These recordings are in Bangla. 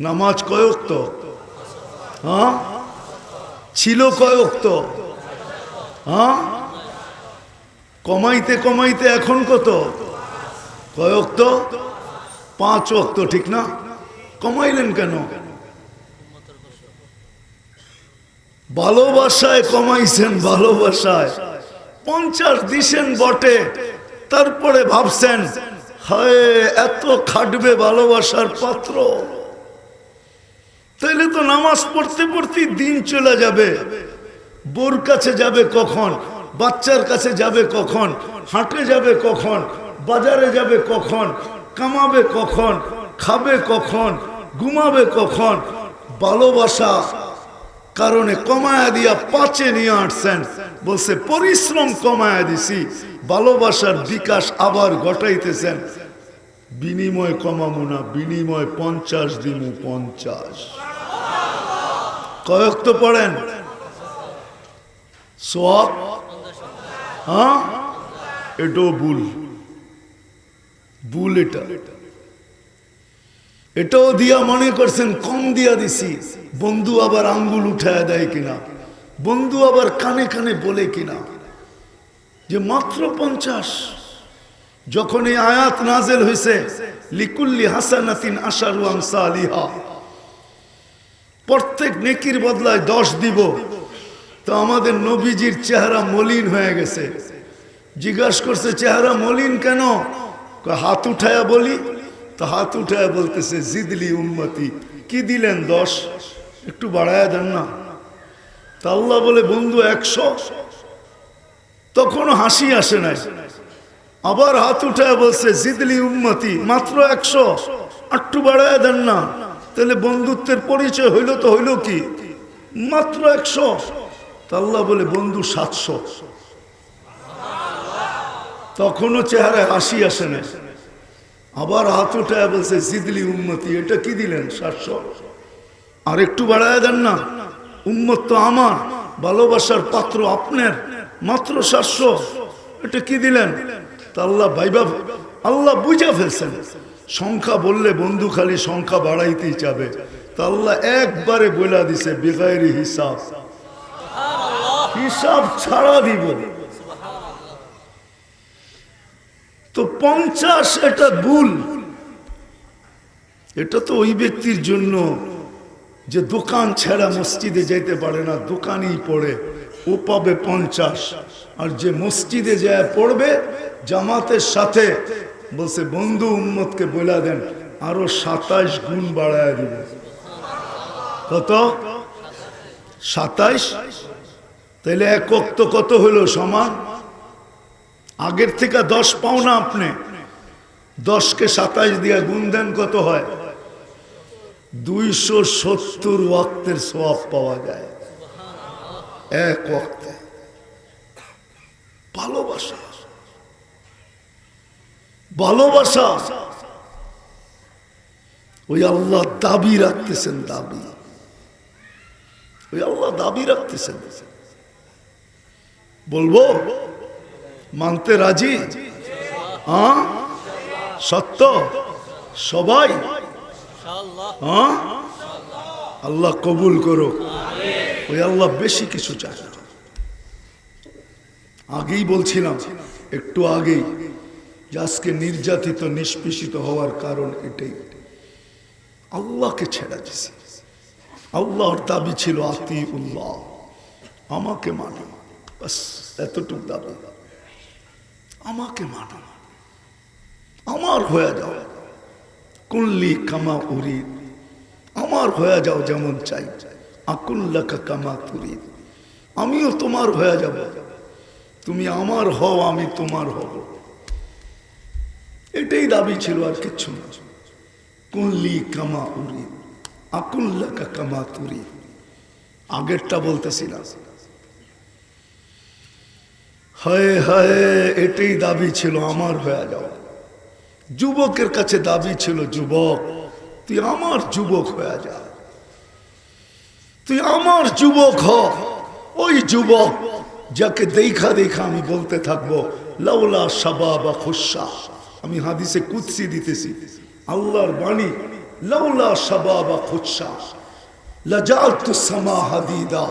নামাজ কয়ক তো হ্যাঁ? ছিল কয়ক তো হ্যাঁ? কমাইতে কমাইতে এখন কত? কয়ক তো পাঁচ অক্ত ঠিক না? কমাইলেন কেন? ভালোবাসায় কমাইছেন, ভালোবাসায়। পঞ্চাশ দিছেন বটে, তারপরে ভাবছেন, হায়, এত খাটবে ভালোবাসার পাত্র। তাইলে তো নামাজ পড়তে পড়তে দিন চলে যাবে। বোর কাছে যাবে কখন? বাচ্চার কাছে যাবে কখন? হাটে যাবে কখন? বাজারে যাবে কখন? কামাবে কখন? খাবে কখন? ঘুমাবে কখন? ভালোবাসা কারণে কমায়া দিয়া পাচে নিয়ে আসছেন। বলছে, পরিশ্রম কমায়া দিছি। ভালোবাসার বিকাশ আবার ঘটাইতেছেন। বিনিময় কমাবো না, বিনিময় পঞ্চাশ দিমু পঞ্চাশ। কয়েক তো পড়েন। হ্যাঁ? এটাও ভুল। ভুল এটা। এটাও দিয়া মনে করছেন, কম দিয়া দিছি। বন্ধু আবার আঙ্গুল উঠায় দেয় কিনা? বন্ধু আবার কানে কানে বলে কিনা? যে মাত্র পঞ্চাশ। যখন এই আয়াত নাজেল হয়েছে লিকুল্লি হাসানাতিন আশারু আমসা আলিহা প্রত্যেক নেকির বদলায় দশ দিব। তো আমাদের নবীজির চেহারা মলিন হয়ে গেছে। জিজ্ঞাসা করছে, চেহারা মলিন কেন? হাত উঠায়া বলি। তো হাত উঠায়া বলতেছে, জিদলি উম্মতি, কি দিলেন দশ? একটু বাড়ায়া দেন না। তা আল্লাহ বলে, বন্ধু, একশো? তখনও হাসি আসে নাই। আবার হাত উঠায় বলছে, জিদলি উম্মতি, মাত্র একশো। আটটু বাড়ায় দেন না। তাহলে বন্ধুত্বের পরিচয় হইল তো হইল কি? মাত্র একশো। তা আল্লাহ বলে, বন্ধু সাতশো। তখনও চেহারায় হাসি আসে না। আবার হাত উঠায় বলছে, জিদলি উন্মতি এটা কি দিলেন সাতশো? আর একটু বাড়ায় দেন না। উম্মত তো আমার, ভালোবাসার পাত্র আপনার, মাত্র সাতশো। এটা কি দিলেন? আল্লাহ ভাইবা আল্লাহ বুঝা ফেলছেন। সংখ্যা বললে বন্ধু খালি সংখ্যা বাড়াইতেই চাবে। তা আল্লাহ একবারে বলে দিছে বেগায়েরি হিসাব। হিসাব ছাড়া দিব তো পঞ্চাশ এটা ভুল। এটা তো ওই ব্যক্তির জন্য যে দোকান ছাড়া মসজিদে যেতে পারে না, দোকানেই পড়ে। ও পাবে পঞ্চাশ। আর যে মসজিদে যায় পড়বে, জামাতের সাথে বলছে, বন্ধু উম্মতকে বলে দেন, আরও সাতাইশ গুণ বাড়ায় দিব। কত? সাতাইশ? তাহলে এক অক্ত কত হলো সমান? আগের থেকে দশ পাও না আপনি। দশকে সাতাইশ দিয়া গুণ দেন কত হয়? দুইশো সত্তর ওয়াক্তের সব পাওয়া যায়। এক ওয়াক্তে ভালোবাসা। ভালোবাসা। ওই আল্লাহ দাবি রাখতেছেন, দাবি। ওই আল্লাহ দাবি রাখতেছেন। বলব, মানতে রাজি? হ্যাঁ? সত্য? সবাই? হ্যাঁ? আল্লাহ কবুল করো ওই আল্লাহ বেশি কিছু চায়। না আগেই বলছিলাম, একটু আগেই যে আজকে নির্যাতিত, নিষ্পেষিত হওয়ার কারণ এটাই। আল্লাহকে ছেড়া দিছে। আল্লাহর দাবি ছিল আতি উল্লাহ আমাকে মানো। এতটুক দাবি। আমাকে মানো। আমার হয়ে যাও। কুল্লি কামা উরি আমার হয়ে যাও যেমন চাই। আকুল্লাকা কামা আমিও তোমার হয়ে যাব। তুমি আমার হও, আমি তোমার হব। এটাই দাবি ছিল আর কিচ্ছু না। কুল্লি কামা উরি আকুল্লাকা কামা তুরি আগেরটা বলতেছি না হায় হায়, এটাই দাবি ছিল আমার হয়ে যাওয়া। যুবকের কাছে দাবি ছিল, যুবক, তুই আমার যুবক হয়ে যা। তুই আমার যুবক হ। ওই যুবক যাকে দেখা দেখা আমি বলতে থাকব লাউলা সাবা বা খুসা আমি হাদিসে কুৎসি দিতেছি। আল্লাহর বাণী লাউলা সাবা বা খুসা লাজালতু সামা হাদিদা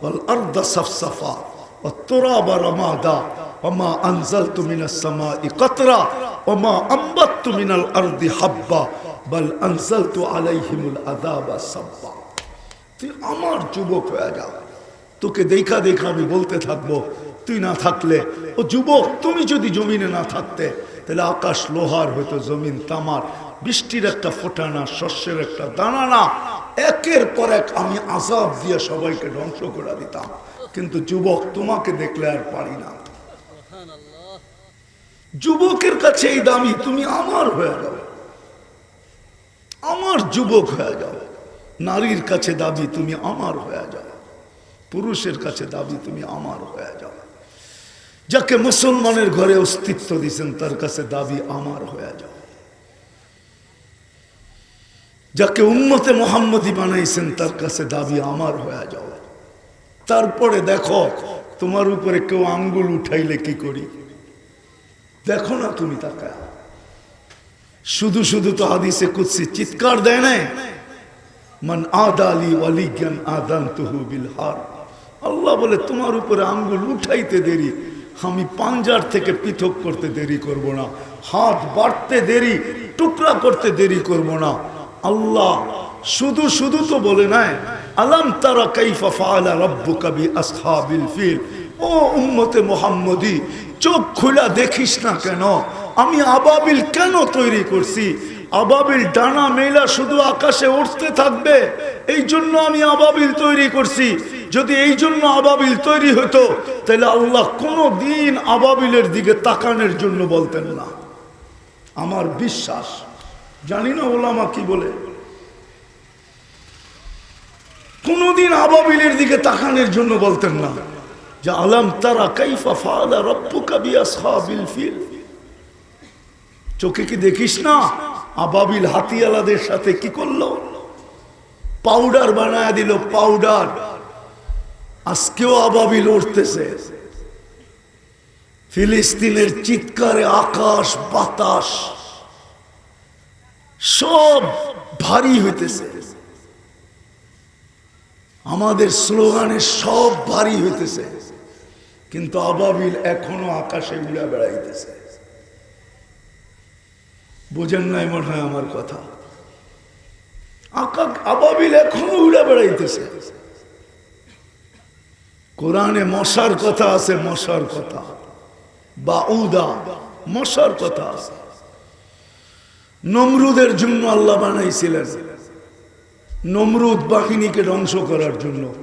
ওয়াল আরদা সাফসাফা ওয়া তুরাবা রামাদা ওমা আনজালতু মিনাস সামাই কাতরা ওমা আম্বাততু মিনাল আরদি হাব্বা বাল আনজালতু আলাইহিমুল আযাবা সাব্বা। তুই আমার যুবক হয়ে যা। তোকে দেখা দেখা আমি বলতে থাকব, তুই না থাকলে, ও যুবক, তুমি যদি জমিনে না থাকতে, তাহলে আকাশ লোহার হয়তো জমিন তামার, বৃষ্টির একটা ফোঁটা না শস্যের একটা দানা না একের পর এক আমি আজাব দিয়ে সবাইকে ধ্বংস করে দিতাম। কিন্তু যুবক, তোমাকে দেখলে আর পারি না। যুবকের কাছে এই দামি, তুমি আমার হয়ে যাও। আমার যুবক হয়ে যাও। নারীর কাছে দাবি, তুমি আমার হয়ে যাও। পুরুষের কাছে দাবি, তুমি আমার হয়ে যাও। যাকে মুসলমানের ঘরে অস্তিত্ব দিয়েছেন, তার কাছে দাবি, আমার হয়ে যাও। যাকে উম্মতে মোহাম্মদী বানাইছেন, তার কাছে দাবি, আমার হয়ে যাও। তারপরে দেখো, তোমার উপরে কেউ আঙ্গুল উঠাইলে কি করি? দেখো না তুমি তাকায়। শুধু শুধু তো হাদিসে কুৎসি চিৎকার দেয় না মান আদালি ওয়ালি জ্ঞান আদান তুহু বিল হার। আল্লাহ বলে, তোমার উপরে আঙ্গুল উঠাইতে দেরি, আমি পাঞ্জার থেকে পৃথক করতে দেরি করব না, হাত বাড়তে দেরি, টুকরা করতে দেরি করব না। আল্লাহ শুধু শুধু তো বলে নাই, আলাম তারা কাইফা ফাআলা রাব্বুকা বি আসহাবিল ফিল? ও উম্মতে মোহাম্মদী, চোখ খোলা দেখিস না কেন, আমি আবাবিল কেন তৈরি করছি? আবাবিল ডানা মেলা শুধু আকাশে উঠতে থাকবে। এই জন্য আমি আবাবিল তৈরি করছি। যদি এই জন্য আবাবিল তৈরি হতো, তাহলে আল্লাহ কোনো দিন আবাবিলের দিকে তাকানোর জন্য বলতেন না। আমার বিশ্বাস, জানি না ওলামা কি বলে। কোনোদিন আবাবিলের দিকে তাকানোর জন্য বলতেন না। যে আলাম তারা কাইফা ফালা কাবিয়া বিআসহাবিল ফিল। চোখে কি দেখিস না? আবাবিল হাতিয়ালাদের সাথে কি করল? পাউডার বানায় দিল, পাউডার। আজকেও আবাবিল উঠতেছে। ফিলিস্তিনের চিৎকারে আকাশ, বাতাস, সব ভারী হইতেছে। আমাদের স্লোগানে সব ভারী হইতেছে। কিন্তু আবাবিল এখনও আকাশে উড়ে বেড়াইতেছে। বোঝেন নাই মনে হয় আমার কথা। আকা আবাবিল এখনও উড়ে বেড়াইতেছে। কোরআনে মশার কথা আছে, মশার কথা। বা উদা মশার কথা আছে। নমরুদের জন্য আল্লাহ বানাইছিলেন। নমরুদ বাহিনীকে ধ্বংস করার জন্য।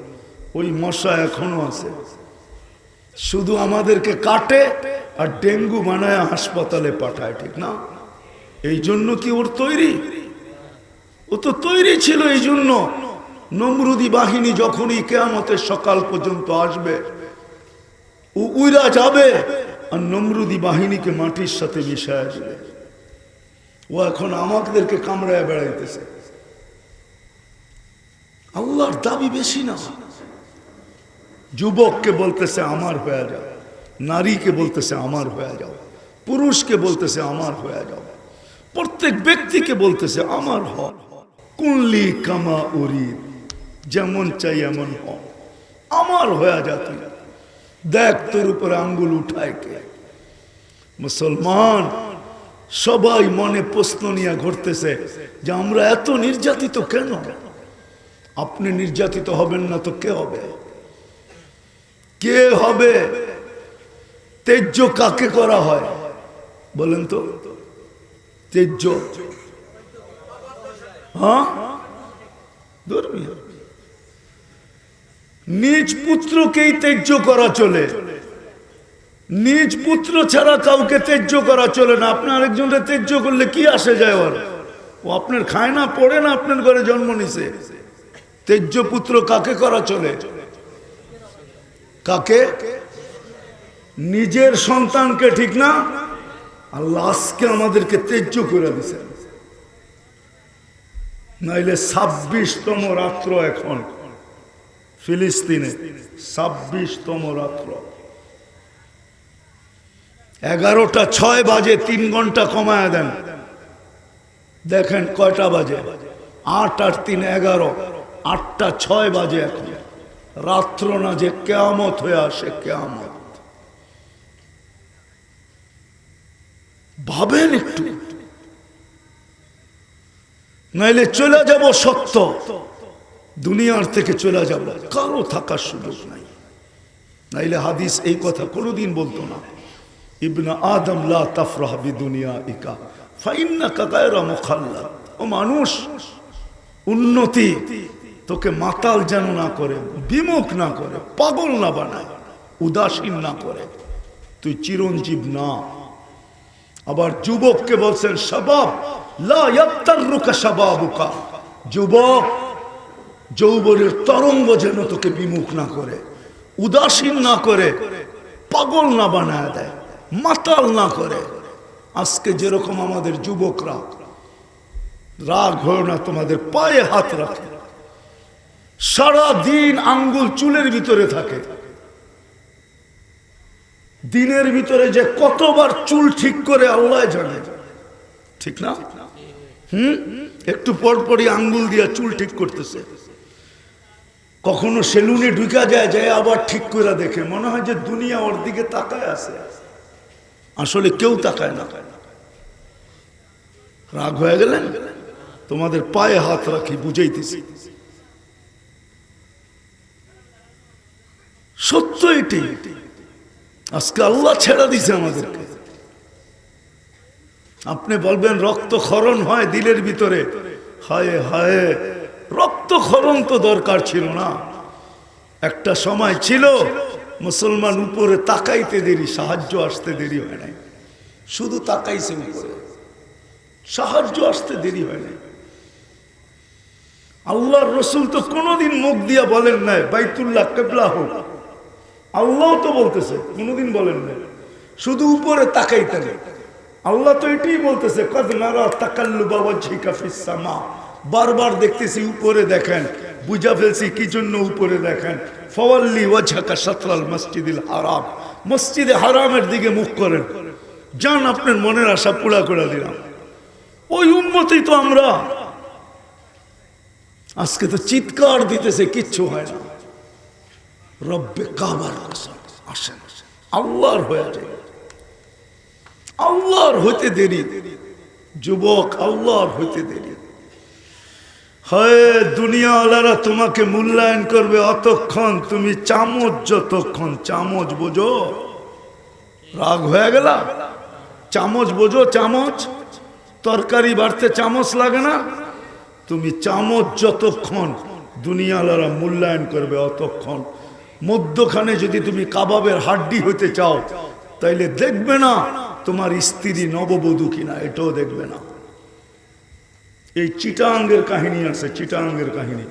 ওই মশা এখনও আছে। শুধু আমাদেরকে কাটে আর ডেঙ্গু বানায় হাসপাতালে পাঠায়, ঠিক না? এই জন্য কি ওর তৈরি? ও তো তৈরি ছিল এই জন্য নমরুদি বাহিনী যখনই কেয়ামতের সকাল পর্যন্ত আসবে, ও উইরা যাবে আর নমরুদি বাহিনীকে মাটির সাথে মিশায় দেবে। ও এখন আমাদেরকে কামড়ায় বেড়াইতেছে। আল্লাহর দাবি বেশি না। যুবককে বলতেছে, আমার হয়ে যাও। নারীকে বলতেছে, আমার হয়ে যাও। পুরুষকে বলতেছে, আমার হয়ে যাও। প্রত্যেক ব্যক্তিকে বলতেছে, আমার হ কুনলি কামা উরি যেমন চাই এমন হ আমার হয়ে যা তুই। দেখ তোর উপরে আঙ্গুল উঠায় কে। মুসলমান, সবাই মনে প্রশ্ন নিয়ে ঘটতেছে যে, আমরা এত নির্যাতিত কেন? আপনি নির্যাতিত হবেন না তো কে হবে? কে হবে? তেজ্য কাকে করা হয়? বলেন তো। তেজ্য হ্যাঁ? ধর্মীয়। নিজ পুত্রকেই তেজ্য করা চলে। নিজ পুত্র ছাড়া কাউকে তেজ্য করা চলে না। আপনার আরেকজনকে তেজ্য করলে কি আসে যায় ওর ও আপনার খায় না, পড়ে না, আপনার ঘরে জন্ম নিছে। তেজ্য পুত্র কাকে করা চলে? কাকে? নিজের সন্তানকে, ঠিক না? আল্লাহ আজকে আমাদেরকে তেজ্য করে দিছে নাইলে ছাব্বিশতম রাত্র এখন, ফিলিস্তিনে ছাব্বিশতম রাত্র। এগারোটা ছয় বাজে তিন ঘণ্টা কমায় দেন। দেখেন কয়টা বাজে? আট আট তিন এগারো, আটটা ছয় বাজে এখন। রাত্র না যে কেয়ামত হয়ে আসে, কেয়ামত। ভাবেন একটু। নাইলে চলে যাব সত্য। দুনিয়ার থেকে চলে যাব। কারও থাকার সুযোগ নাই। নাইলে হাদিস এই কথা কোনোদিন বলতো না। ইবনা আদম, লা তাফরাহ বি দুনিয়া ইকা ফাইন্নাকা গায়রা মুখাল্লাদ। ও মানুষ, উন্নতি তোকে মাতাল যেন না করে, বিমুখ না করে, পাগল না বানায়, উদাসীন না করে। তুই চিরঞ্জীব না। আবার যুবককে বলছেন সবাব লা ইয়াত্তাররুকা শাবাবুকা। যুবক, যৌবনের তরঙ্গ যেন তোকে বিমুখ না করে, উদাসীন না করে, পাগল না বানায় দেয়, মাতাল না করে। আজকে যেরকম আমাদের যুবকরা, রাগ হয় না তোমাদের পায়ে হাত রাখে। সারা দিন আঙ্গুল চুলের ভিতরে থাকে। দিনের ভিতরে যে কতবার চুল ঠিক করে আল্লাহ জানে। ঠিক না? হুম? একটু পর পরই আঙ্গুল দিয়া চুল ঠিক করতেছে। কখনো সেলুনে ঢুকা যায় যায় আবার ঠিক করে দেখে। মনে হয় যে দুনিয়া ওর দিকে তাকায় আছে। আসলে কেউ তাকায় না। রাগ হয়ে গেলেন? তোমাদের পায়ে হাত রাখি, বুঝাইতেছি। সত্য এটি আজকে আল্লাহ ছেড়া দিছে আমাদেরকে। আপনি বলবেন রক্ত খরণ হয় দিলের ভিতরে। হায় হায় রক্ত খরণ তো দরকার ছিল না। একটা সময় ছিল, মুসলমান উপরে তাকাইতে দেরি, সাহায্য আসতে দেরি হয় নাই। শুধু তাকাইছে উপরে। সাহায্য আসতে দেরি হয় নাই। আল্লাহর রসুল তো কোনোদিন মুখ দিয়া বলেন নাই, বাইতুল্লাহ কেবলা হোক। আল্লাহ তো বলতেছে, কোনোদিন বলেন নাই। শুধু উপরে তাকাই তাকাইতেন। আল্লাহ তো এটাই বলতেছে বারবার দেখতেছি উপরে দেখেন, বুঝা ফেলছি কি জন্য উপরে দেখেন। ফওয়াল্লি ওয়াজহাকা সাতরাল মসজিদিল হারাম। মসজিদে হারামের দিকে মুখ করেন। যান, আপনার মনের আশা পুরা করে দিলাম। ওই উন্মতই তো আমরা। আজকে তো চিৎকার দিতেছে, কিচ্ছু হয় না। রব্বে কাবার আসেন আল্লাহর হয়ে যায় আল্লাহর হইতে দেরি। যুবক, আল্লাহর হইতে দেরি। হয়, দুনিয়াওয়ালারা তোমাকে মূল্যায়ন করবে অতক্ষণ। তুমি চামচ যতক্ষণ, চামচ বোঝো। রাগ হয়ে গেল? চামচ বোঝো, চামচ। তরকারি বাড়তে চামচ লাগে না? তুমি চামচ যতক্ষণ দুনিয়াওয়ালারা মূল্যায়ন করবে অতক্ষণ। মধ্যখানে যদি তুমি কাবাবের হাড্ডি হতে চাও, তাইলে দেখবে না তোমার স্ত্রী নববধূ কিনা, এটাও দেখবে না। এই চিটাঙ্গের কাহিনী আছে, চিটাঙ্গের কাহিনী।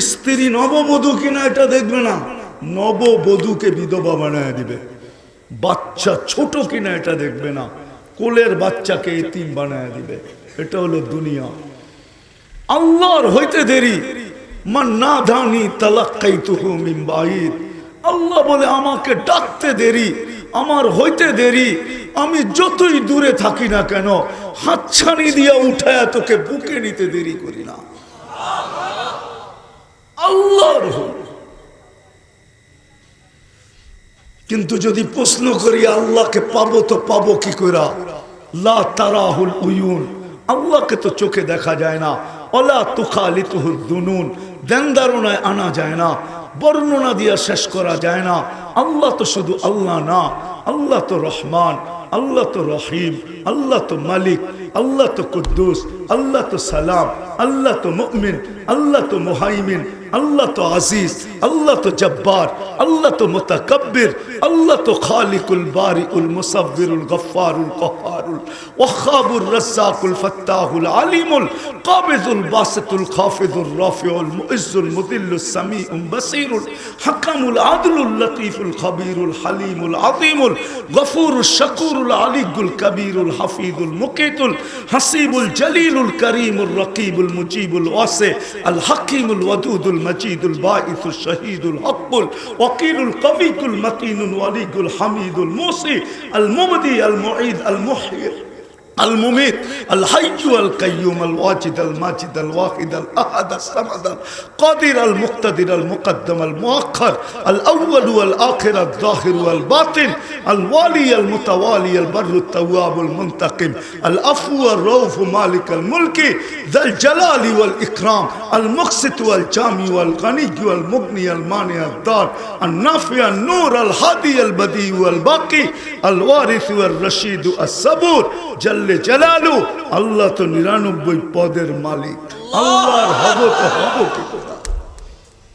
স্ত্রী নববধূ কিনা, এটা দেখবে না। নববধূকে বিধবা বানায় দিবে। বাচ্চা ছোট কিনা, এটা দেখবে না। কোলের বাচ্চাকে এতিম বানায় দিবে। এটা হলো দুনিয়া। আল্লাহর হইতে দেরি। আল্লাহ বলে, আমাকে ডাকতে দেরি, আমার হইতে দেরি, আমি যতই দূরে থাকি না কেন, হাতছানি দিয়া উঠায় তোকে বুকে নিতে দেরি করি না। আল্লাহর। কিন্তু যদি প্রশ্ন করি, আল্লাহকে পাবো তো পাবো কি করা লা তারাহুল উয়ুন। আল্লাহকে তো চোখে দেখা যায় না। অলা তুখালিতুহুদ দুনুন দেনদারণায় আনা যায় না, বর্ণনা দিয়া শেষ করা যায় না। আল্লাহ তো শুধু আল্লাহ না, আল্লাহ তো রহমান। আল্লাহ তো রহিম আল্লাহ তো মালিক আল্লাহ তো কুদ্দুস আল্লাহ তো সালাম আল্লাহ তো মুমিন আল্লাহ তো মুহাইমিন আল্লাহ তো আজিজ আল্লাহ তো জব্বার আল্লাহ তো মুতাকাব্বির আল্লাহ তো খালিকুল বারিউল মুসাব্বিরুল গফফারুল কহ্হারুল ওয়াখাবুর রাজ্জাকুল ফাত্তাহুল আলিমুল কাবিজুল বাসিতুল খাফিজুর রাফিউল মুইজ্জুল মুদিল্লুস সামিউম বাসীরুল হাকামুল আদলুল লতীফুল খবীরুল হালিমুল আযীমুল গফুরুশ শাকুরুল আলিগুল কবীরুল হাফিজুল মুকিতুল হাসিবুল জলিলুল করিমুল রকিবুল মুজিবুল ওয়াসি আল হাকিমুল ওয়াদুদুল মজিদুল বাঈসুল শহীদুল হকুল ওয়াকিলুল কবিকুল মতিনুল ওয়ালিকুল হামিদুল মুসি আল মুবদি আল মুঈদ আল মুহয়ি المميت الحي القيوم الواجد الماجد الواحد الأحد الصمد القادر المقتدر المقدم المؤخر الأول والآخر الظاهر والباطن الوالي المتوالي البر التواب المنتقم العفو والرؤوف مالك الملك ذا الجلال والإكرام المقسط والجامع والغني والمغني المانع الدار النافع النور الهادي البديع والباقي الوارث والرشيد الصبور جل জাল্লে জালালু আল্লাহ তো নিরানব্বই পদের মালিক। আল্লাহ হব তো হব কি